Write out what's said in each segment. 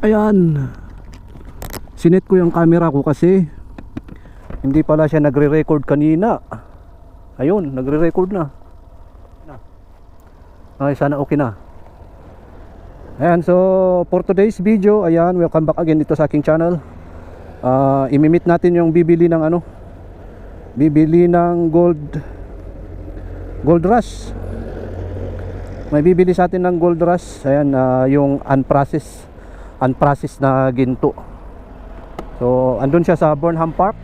Ayan. Sinet ko yung camera ko kasi hindi pala siya nagre-record kanina. Ayun, nagre-record na. Ay, sana okay na. Ayan, so for today's video, ayan, welcome back again dito sa aking channel. Ah, imimit natin yung bibili ng ano, bibili ng gold gold rush. May bibili sa atin ng gold rush. Ayan, ah, yung unprocessed unprocessed na ginto. So, andun siya sa Burnham Park.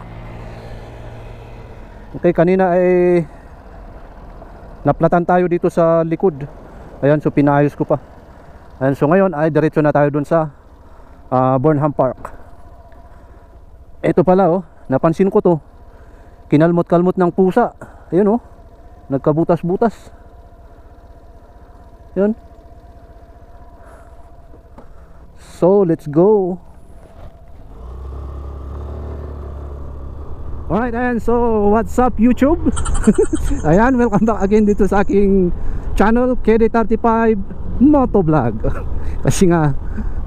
Okay, kanina ay naplatan tayo dito sa likod. Ayan, so pinayos ko pa. Ayan, so ngayon ay diretso na tayo dun sa ah, Burnham Park. Ito pala oh, napansin ko to. Kinalmot-kalmot ng pusa. Ayun oh, nagkabutas-butas. Yun. So, let's go. Alright, ayan. So, what's up YouTube? ayan, welcome back again dito sa aking channel, KD35 Motovlog. kasi nga,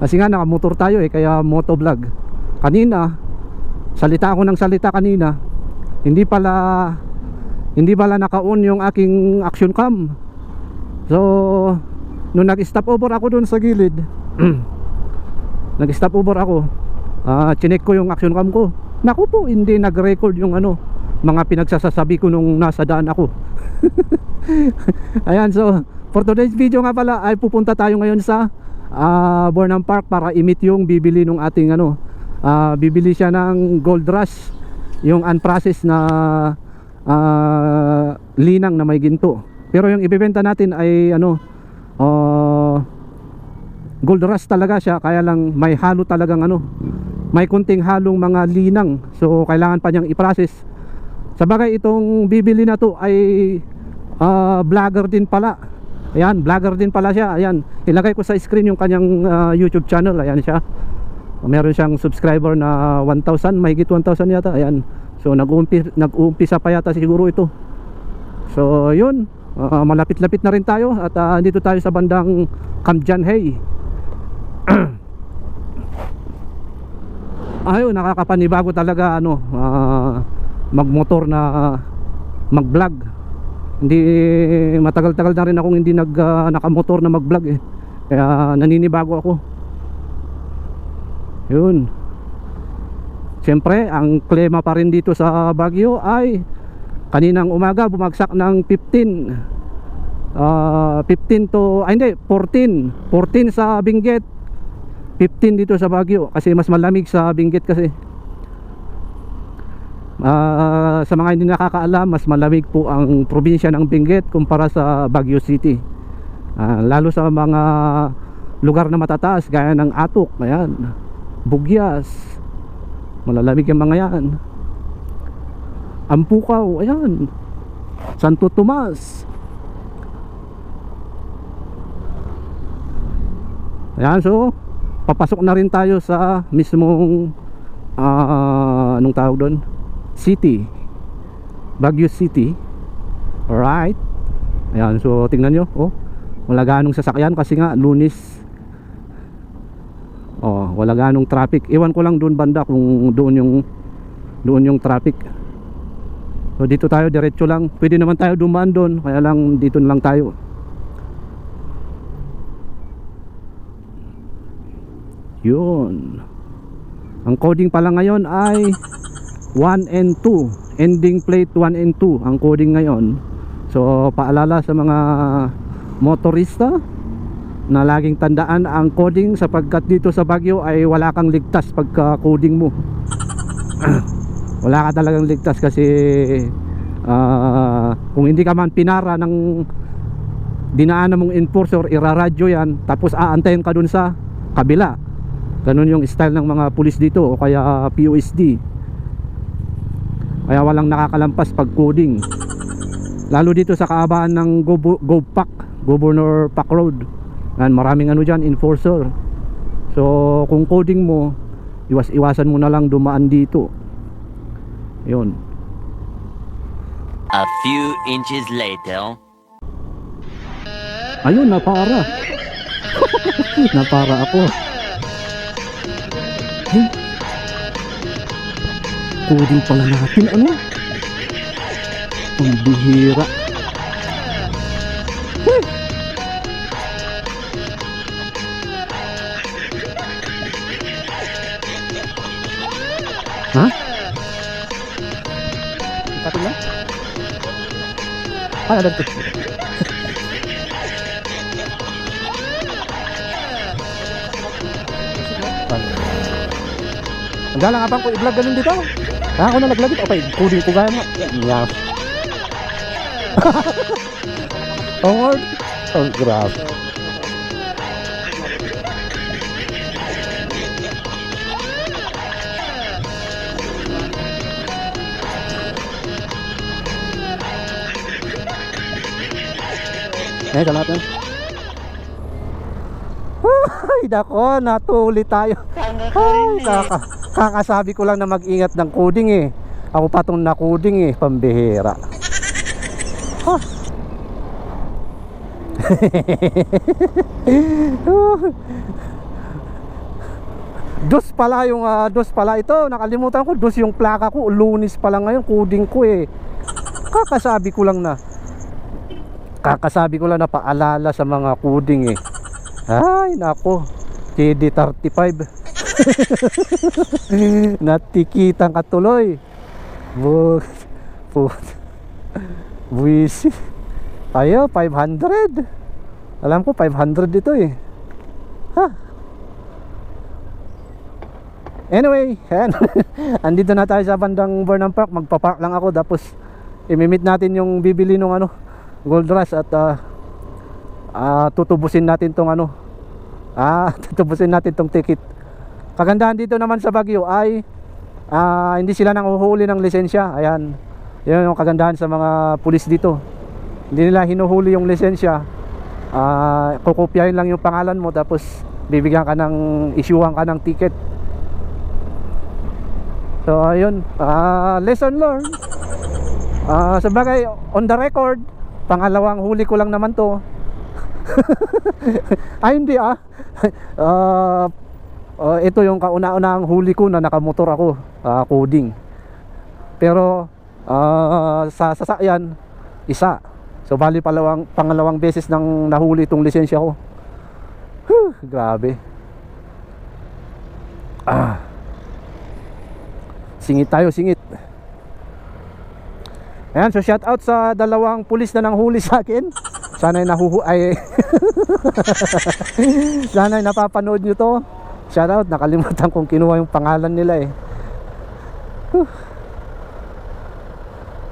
kasi nga nakamotor tayo eh, kaya motovlog. Kanina, salita ako ng salita kanina, hindi pala, hindi pala naka-on yung aking action cam. So, nung nag-stop over ako dun sa gilid, nag-stop over ako, ah chinek ko yung action cam ko. Naku po, hindi nag-record yung ano, mga pinagsasasabi ko nung nasa daan ako. Ayan, so, for today's video nga pala, ay pupunta tayo ngayon sa ah Burnham Park para imit yung bibili nung ating ano, ah bibili siya ng gold rush, yung unprocessed na ah, linang na may ginto. Pero yung ibebenta natin ay ano, gold rush talaga siya, kaya lang may halo talagang ano, may kunting halong mga linang. So kailangan pa niyang i-process. Sa bagay itong bibili na to ay ah, vlogger din pala. Ayan, vlogger din pala siya. Ayan, ilagay ko sa screen yung kanyang ah, YouTube channel. Ayan siya. Meron siyang subscriber na 1,000, mahigit 1,000 yata. Ayan. So nag-uumpisa, nag-uumpisa pa yata siguro ito. So yun, Ah, malapit-lapit na rin tayo at ah, dito tayo sa bandang Kamjanhay. Ayun, nakakapanibago talaga ano, ah, magmotor na ah, mag-vlog. Hindi matagal-tagal na rin akong hindi nag ah, nakamotor na mag-vlog eh. Kaya naninibago ako. Yun. Siyempre, ang klema pa rin dito sa Baguio ay kaninang umaga bumagsak ng 15 ah 15 to ay hindi 14 14 sa Benguet 15 dito sa Baguio kasi mas malamig sa Benguet kasi Ah, sa mga hindi nakakaalam mas malamig po ang probinsya ng Benguet kumpara sa Baguio City Ah, lalo sa mga lugar na matataas gaya ng Atok ayan Bugyas malalamig yung mga yan Ampukaw, ayan. Santo Tomas. Ayan, so papasok na rin tayo sa mismong ah anong tawag doon? City. Baguio City. Alright. Ayan, so tingnan nyo, oh. Wala ganong sasakyan kasi nga lunis. Oh, wala ganong traffic. Iwan ko lang doon banda kung doon yung doon yung traffic. So dito tayo diretso lang. Pwede naman tayo dumaan doon, kaya lang dito lang tayo. Yun. Ang coding pala ngayon ay 1 and 2. Ending plate 1 and 2 ang coding ngayon. So paalala sa mga motorista na laging tandaan ang coding sapagkat dito sa Baguio ay wala kang ligtas pagka coding mo. wala ka talagang ligtas kasi ah, kung hindi ka man pinara ng dinaanan mong enforcer iraradyo yan tapos aantayin ka dun sa kabila ganun yung style ng mga pulis dito o kaya POSD kaya walang nakakalampas pag coding lalo dito sa kaabaan ng Go, Go Pack Governor Pack Road yan, maraming ano dyan enforcer so kung coding mo iwas iwasan mo na lang dumaan dito yun. A few inches later. Ayun, napara. napara ako. Hmm. Coding pala natin, ano? Ang bihira. Hmm. Ha? Ada tuh. Galang abang ko i-vlog ganun dito. Ah, ako na nag-vlog ito. Okay, coding ko gaya mo. Yeah. oh, Lord. Oh, grabe. Eh, yan. Ay, nako, natuli tayo. Ay, kaka, kakasabi ko lang na mag-ingat ng coding eh. Ako pa tong na-coding eh, pambihira. Dos pala yung ah, dos pala ito. Nakalimutan ko, dos yung plaka ko. Lunis pala ngayon, coding ko eh. Kakasabi ko lang na kakasabi ko lang na paalala sa mga coding eh. Ay, nako. KD35. Natikitan ka tuloy. Bu put. Buwisi. Ayo, 500. Alam ko 500 dito eh. Ha. Anyway, ayan. Andito na tayo sa bandang Burnham Park. Magpapark lang ako tapos imimit natin yung bibili nung ano, Gold Rush at ah ah, tutubusin natin tong ano ah tutubusin natin tong ticket kagandahan dito naman sa Baguio ay ah, hindi sila nang huhuli ng lisensya. Ayan. Yun yung kagandahan sa mga pulis dito. Hindi nila hinuhuli yung lisensya. Ah, kukopyahin lang yung pangalan mo tapos bibigyan ka ng isyuhan ka ng ticket. So ayun. Ah, lesson learned. Ah, sa bagay on the record, pangalawang huli ko lang naman 'to. Ay hindi ah. Ah, ah, ito yung kauna-unahang huli ko na nakamotor ako, ah, coding. Pero ah, sa sasakyan isa. So bali palawang pangalawang beses nang nahuli itong lisensya ko. Huh, grabe. Ah. Singit tayo, singit. Ayan, so shout out sa dalawang pulis na nanghuli sa akin. Sana ay nahuhu ay Sana ay napapanood nyo to. Shout out, nakalimutan kong kinuha yung pangalan nila eh. Whew.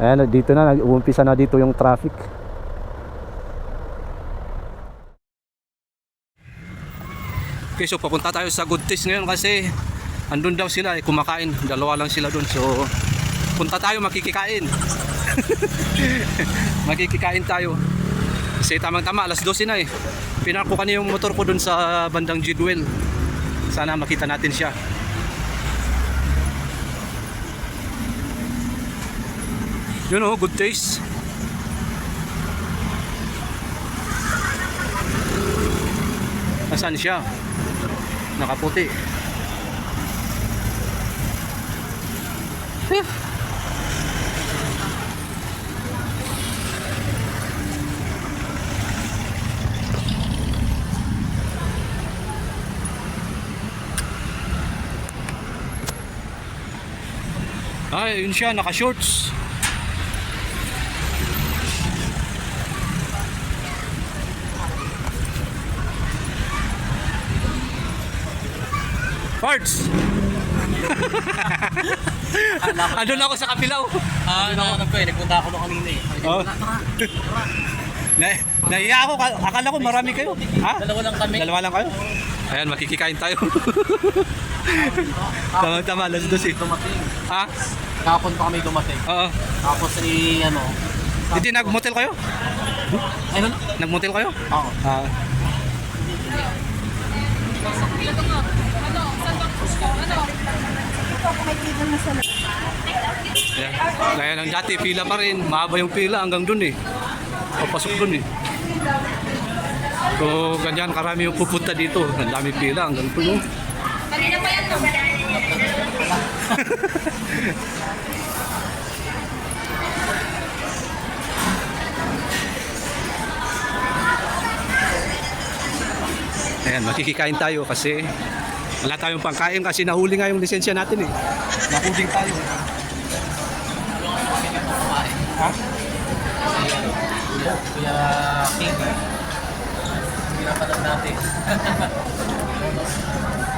Ayan, dito na, nag-uumpisa na dito yung traffic. Okay, so papunta tayo sa Good Taste ngayon kasi andun daw sila eh, kumakain. Dalawa lang sila doon. So, punta tayo makikikain. makikikain tayo. Kasi tamang tama, alas 12 na eh. Pinark ko kanina yung motor ko doon sa bandang Jidwell. Sana makita natin siya. Yun oh, good taste. Nasaan siya? Nakaputi. Ay, yun siya, naka-shorts. Parts! Ano na ako sa kapilaw? Ah, nahanap ko eh. Nagpunta ako nung kanina eh. Oh. Na, nahiya ako, Ka- akala ko marami kayo. Ha? Dalawa lang kami. Dalawa lang kayo? Ayan, makikikain tayo. tama, tama, alas dos eh. Dumating. Ha? Kahapon pa kami dumating. Oo. Tapos ni ano. Hindi, nag-motel kayo? Ano? Nag-motel kayo? Oo. Ah. Ayan. Gaya ng dati, pila pa rin. Mahaba yung pila hanggang dun eh. Papasok dun eh. So, ganyan, karami yung pupunta dito. Ang dami pila hanggang dun. Ayan, makikikain tayo kasi wala tayong pangkain kasi nahuli nga yung lisensya natin eh. Nakuding tayo. Ha? Kuya King. Pinapanood natin.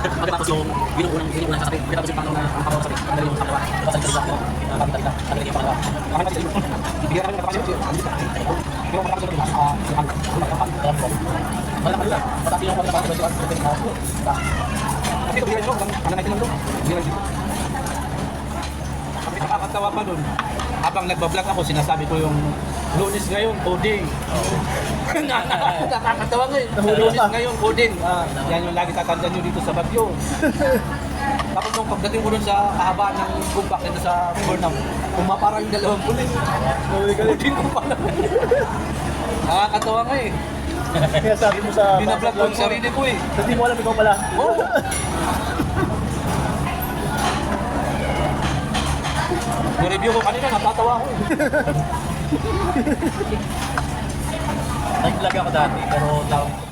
Pagkatapos yung binuunang binuunang sasabi, pagkatapos yung pangalawa ang pangalawa sasabi, ang yung pangalawa, tapos ang dalawa, ang pangalawa, ang dalawa yung pangalawa. Ang dalawa yung Bigyan kami ng kapasyon. Pero kapag ito, ah, yung pangalawa. Pataas yung pagkatapos yung pangalawa. Kasi ito, bigyan nyo, ano natin lang doon? Bigyan dito. Nakakatawa pa dun. Habang nagbablog ako, sinasabi ko yung lunes ngayon, coding. Nakakatawa ngayon. Lunes ngayon, coding. Ah, yan yung lagi tatandaan nyo dito sa Bagyo. Tapos nung pagdating ko dun sa kahabaan ng bumbak dito sa Burnham, pumaparang yung dalawang pulis. Coding ko pala. Nakakatawa nga eh. Kaya sabi mo sa Binablog ko yung sarili ko eh. Hindi mo alam ikaw pala. Oo. Nireview ko kanina, natatawa ako eh. Nag-vlog ako dati, pero tawag ko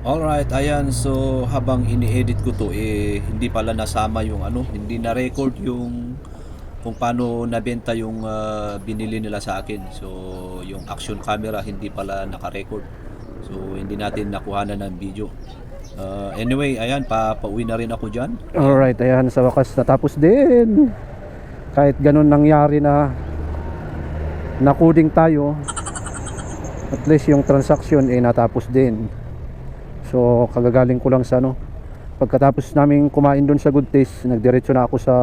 Alright, ayan. So, habang ini-edit ko to, eh, hindi pala nasama yung ano, hindi na-record yung kung paano nabenta yung ah, binili nila sa akin. So, yung action camera hindi pala naka-record. So, hindi natin nakuhanan ng video. Ah, anyway, ayan, pa pauwi na rin ako dyan. Alright, ayan sa wakas natapos din. Kahit ganun nangyari na nakuding tayo, at least yung transaction eh natapos din. So kagagaling ko lang sa ano. Pagkatapos namin kumain doon sa Good Taste, nagdiretso na ako sa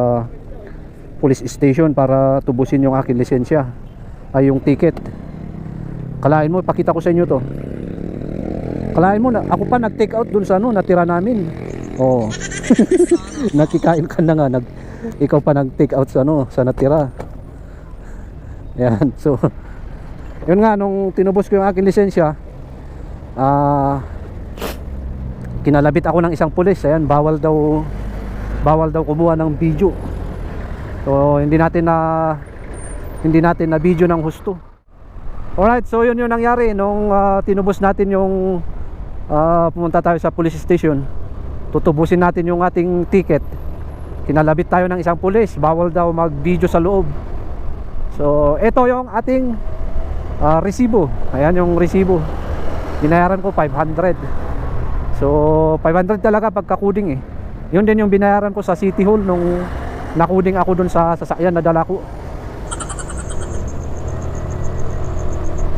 police station para tubusin yung akin lisensya ay yung ticket. Kalain mo, pakita ko sa inyo to. Kalain mo na, ako pa nag-take out dun sa ano, natira namin. Oo. Nakikain ka na nga, nag, ikaw pa nag-take out sa ano, sa natira. Yan, so, yun nga, nung tinubos ko yung aking lisensya, ah, kinalabit ako ng isang pulis, ayan, bawal daw, bawal daw kumuha ng video. So, hindi natin na, hindi natin na video ng husto. Alright, so yun yung nangyari nung ah, tinubos natin yung ah, pumunta tayo sa police station. Tutubusin natin yung ating ticket. Kinalabit tayo ng isang pulis, bawal daw mag-video sa loob. So, ito yung ating ah, resibo. Ayan yung resibo. Binayaran ko 500. So, 500 talaga pagka-coding eh. Yun din yung binayaran ko sa City Hall nung nakuding ako dun sa sasakyan na dala ko.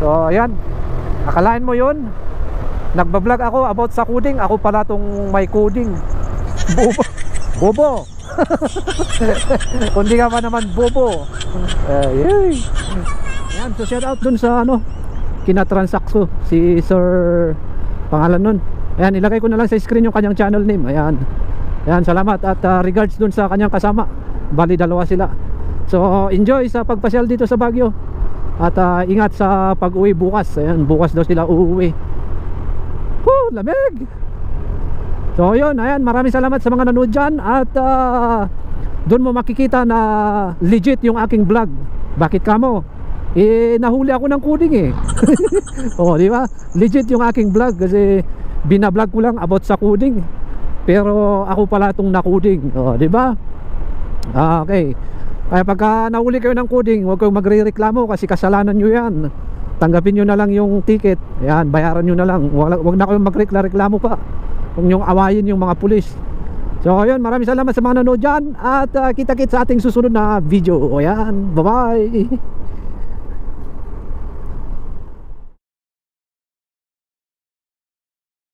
So, ayan. Akalain mo yun? Nagbablog ako about sa coding. Ako pala tong may coding. Bobo. Bobo. Kundi ka pa naman bobo. Uh, yay. Ayan, so shout out dun sa ano, kinatransakso si Sir pangalan nun. Ayan, ilagay ko na lang sa screen yung kanyang channel name. Ayan. Ayan, salamat at uh, regards dun sa kanyang kasama. Bali dalawa sila. So, enjoy sa pagpasyal dito sa Baguio. At uh, ingat sa pag-uwi bukas. Ayan, bukas daw sila uuwi. Woo, lamig! So, yun, ayan, maraming salamat sa mga nanood dyan. At uh, doon mo makikita na legit yung aking vlog. Bakit kamo? Eh, nahuli ako ng coding eh. oh, di ba? Legit yung aking vlog kasi binablog ko lang about sa coding. Pero ako pala itong nakuding. Oh, di ba? Ah, okay. Ay pagka nahuli kayo ng coding, huwag kayong magrereklamo kasi kasalanan nyo yan. Tanggapin nyo na lang yung ticket. Yan, bayaran nyo na lang. Huwag, huwag na kayong magreklamo pa. Huwag nyo awayin yung mga pulis. So, ayun, maraming salamat sa mga nanood dyan. At uh, kita-kits sa ating susunod na video. O yan, bye-bye.